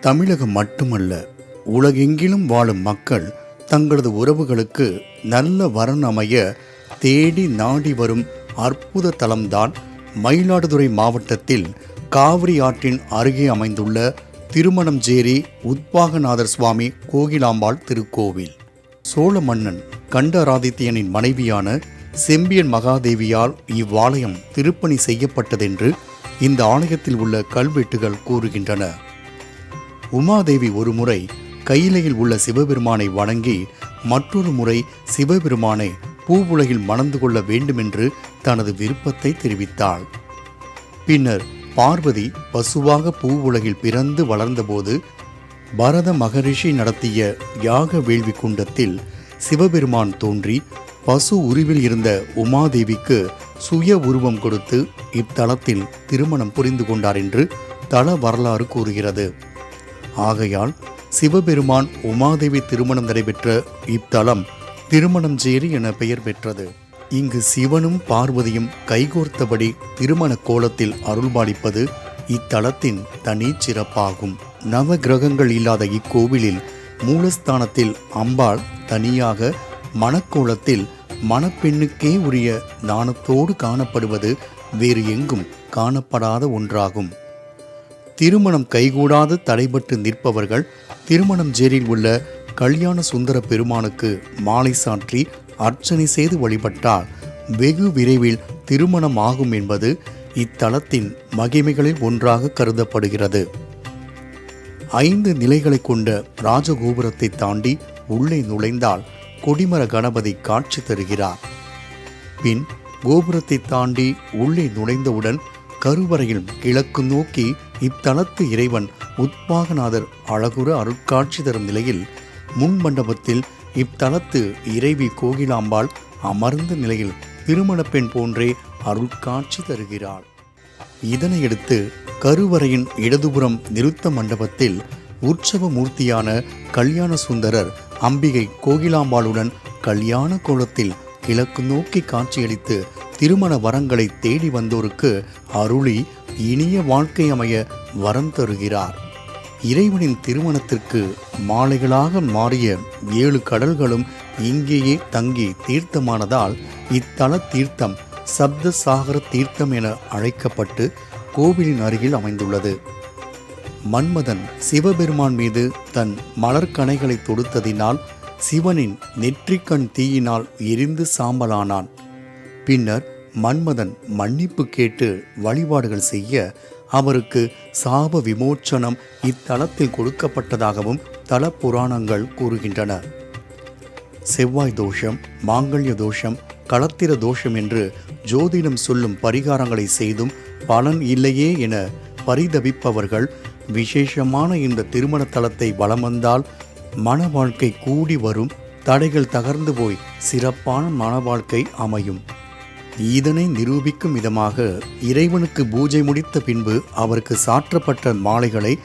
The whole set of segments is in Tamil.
தமிழகம் மட்டுமல்ல உலகெங்கிலும் வாழும் மக்கள் தங்களது உறவுகளுக்கு நல்ல வரன் அமைய தேடி நாடி வரும் அற்புத தலம்தான் மயிலாடுதுறை மாவட்டத்தில் காவிரி ஆற்றின் அருகே அமைந்துள்ள திருமணம்ஜேரி உத்பாகநாதர் சுவாமி கோகிலாம்பாள் திருக்கோவில். சோழ மன்னன் கண்டராதித்யனின் மனைவியான செம்பியன் மகாதேவியால் இவ்வாலயம் திருப்பணி செய்யப்பட்டதென்று இந்த ஆலயத்தில் உள்ள கல்வெட்டுகள் கூறுகின்றன. உமாதேவி ஒருமுறை கையிலையில் உள்ள சிவபெருமானை வணங்கி மற்றொரு முறை சிவபெருமானை பூவுலகில் மணந்து கொள்ள வேண்டுமென்று தனது விருப்பத்தை தெரிவித்தாள். பின்னர் பார்வதி பசுவாக பூவுலகில் பிறந்து வளர்ந்தபோது பரத மகரிஷி நடத்திய யாக வேள்வி குண்டத்தில் சிவபெருமான் தோன்றி பசு உருவில் இருந்த உமாதேவிக்கு சுய உருவம் கொடுத்து இத்தலத்தில் திருமணம் புரிந்து கொண்டார் என்று தல வரலாறு கூறுகிறது. ஆகையால் சிவபெருமான் உமாதேவி திருமணம் நடைபெற்ற இத்தலம் திருமணஞ்சேரி என பெயர் பெற்றது. இங்கு சிவனும் பார்வதியும் கைகோர்த்தபடி திருமண கோலத்தில் அருள்பாலிப்பது இத்தலத்தின் தனி சிறப்பாகும். நவ கிரகங்கள் இல்லாத இக்கோவிலில் மூலஸ்தானத்தில் அம்பாள் தனியாக மணக்கோலத்தில் மணப்பெண்ணுக்கே உரிய நாணத்தோடு காணப்படுவது வேறு எங்கும் காணப்படாத ஒன்றாகும். திருமணம் கைகூடாது தடைபட்டு நிற்பவர்கள் திருமணம் ஜேரில் உள்ள கல்யாண சுந்தர பெருமானுக்கு மாலை சாற்றி அர்ச்சனை செய்து வழிபட்டால் வெகு விரைவில் திருமணம் ஆகும் என்பது இத்தலத்தின் மகிமைகளில் ஒன்றாக கருதப்படுகிறது. ஐந்து நிலைகளை கொண்ட ராஜகோபுரத்தை தாண்டி உள்ளே நுழைந்தால் கொடிமர கணபதி காட்சி தருகிறார். பின் கோபுரத்தை தாண்டி உள்ளே நுழைந்தவுடன் கருவறையில் கிழக்கு நோக்கி இத்தலத்து இறைவன் உத்பாகநாதர் அழகுற அருட்காட்சி தரும் நிலையில் முன் மண்டபத்தில் இத்தலத்து இறைவி கோகிலாம்பாள் அமர்ந்த நிலையில் திருமணப் பெண் போன்றே அருட்காட்சி தருகிறாள். இதனையடுத்து கருவறையின் இடதுபுறம் நிறுத்த மண்டபத்தில் உற்சவ மூர்த்தியான கல்யாண சுந்தரர் அம்பிகை கோகிலாம்பாளுடன் கல்யாண கோலத்தில் கிழக்கு நோக்கி காட்சியளித்து திருமண வரங்களை தேடி வந்தோருக்கு அருளி இனிய வாழ்க்கை அமைய வரம் தருகிறார். இறைவனின் திருமணத்திற்கு மாலைகளாக மாறிய ஏழு கடல்களும் இங்கேயே தங்கி தீர்த்தமானதால் இத்தல தீர்த்தம் சப்த சாகர தீர்த்தம் என அழைக்கப்பட்டு கோவிலின் அருகில் அமைந்துள்ளது. மன்மதன் சிவபெருமான் மீது தன் மலர்கனைகளை தொடுத்ததினால் சிவனின் நெற்றிக்கண் தீயினால் எரிந்து சாம்பலானான். பின்னர் மன்மதன் மன்னிப்பு கேட்டு வழிபாடுகள் செய்ய அவருக்கு சாப விமோச்சனம் இத்தலத்தில் கொடுக்கப்பட்டதாகவும் தல புராணங்கள் கூறுகின்றன. செவ்வாய் தோஷம் மாங்கல்ய தோஷம் களத்திர தோஷம் என்று ஜோதிடம் சொல்லும் பரிகாரங்களை செய்தும் பலன் இல்லையே என பரிதவிப்பவர்கள் விசேஷமான இந்த திருமண தலத்தை வலம் வந்தால் மன வாழ்க்கை கூடி வரும் தடைகள் தகர்ந்து போய் சிறப்பான மன வாழ்க்கை அமையும். இதனை நிரூபிக்கும் விதமாக இறைவனுக்கு பூஜை முடித்த பின்பு அவருக்கு சாற்றப்பட்ட மாலைகளை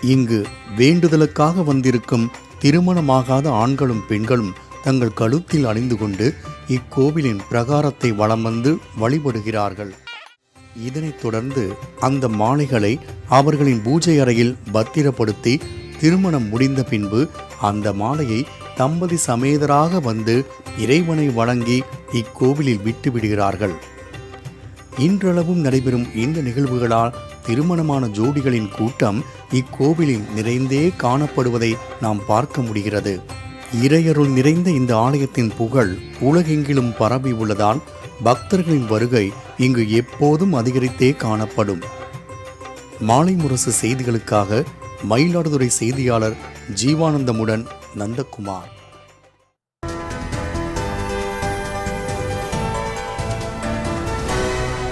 இங்கு வேண்டுதலுக்காக வந்திருக்கும் திருமணமாகாத ஆண்களும் பெண்களும் தங்கள் கழுத்தில் அணிந்து கொண்டு இக்கோவிலின் பிரகாரத்தை வலம் வந்து வழிபடுகிறார்கள். இதனைத் தொடர்ந்து அந்த மாலைகளை அவர்களின் பூஜை அறையில் பத்திரப்படுத்தி திருமணம் முடிந்த பின்பு அந்த மாலையை தம்பதி சமேதராக வந்து இறைவனை வழங்கி இக்கோவிலில் விட்டு விடுகிறார்கள். இன்றளவும் நடைபெறும் இந்த நிகழ்வுகளால் திருமணமான ஜோடிகளின் கூட்டம் இக்கோவிலில் நிறைந்தே காணப்படுவதை நாம் பார்க்க முடிகிறது. இறையருள் நிறைந்த இந்த ஆலயத்தின் புகழ் உலகெங்கிலும் பரவி உள்ளதால் பக்தர்களின் வருகை இங்கு எப்போதும் அதிகரித்தே காணப்படும். மாலை முரசு செய்திகளுக்காக மயிலாடுதுறை செய்தியாளர் ஜீவானந்தமுடன் நந்தகுமார்.